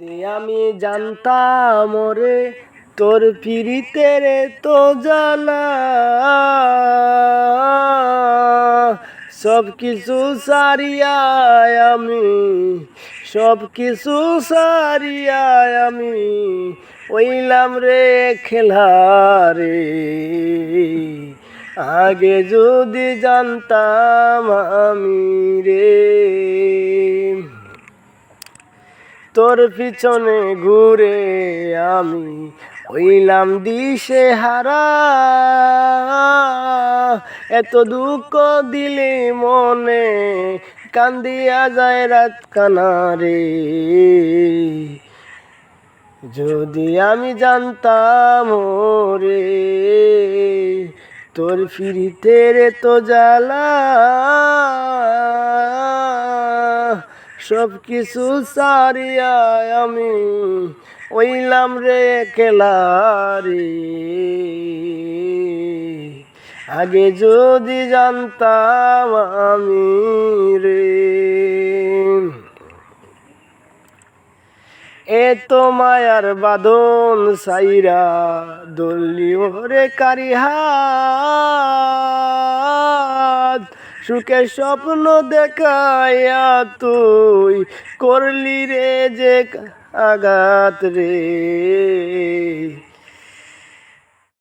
যদি আমি জানতাম রে, তোর ফিরিতে রে তো জানা। সব কিছু সারিয়ায় আমি, সব কিছু সারিয়ায় আমি ওইলাম রে খেলা রে। আগে যদি জানতাম আমি রে। তোর পিছনে ঘুরে আমি হইলাম দিশে হারা এত দুঃখ দিলে মনে কান্দিয়া যায় রাত কানারে। যদি আমি জানতাম রে তোর ফিরিতে রে তো জ্বালা। সব কিছু সারিয়া আমি ওইলাম রে খেলারি আগে যদি জানতাম আমি রে। এ তো মায়ার বাদন সাইরা দলি রে কারিহাত সুখে স্বপ্ন দেখাইয়া তুই করলি রে যে আঘাত রে।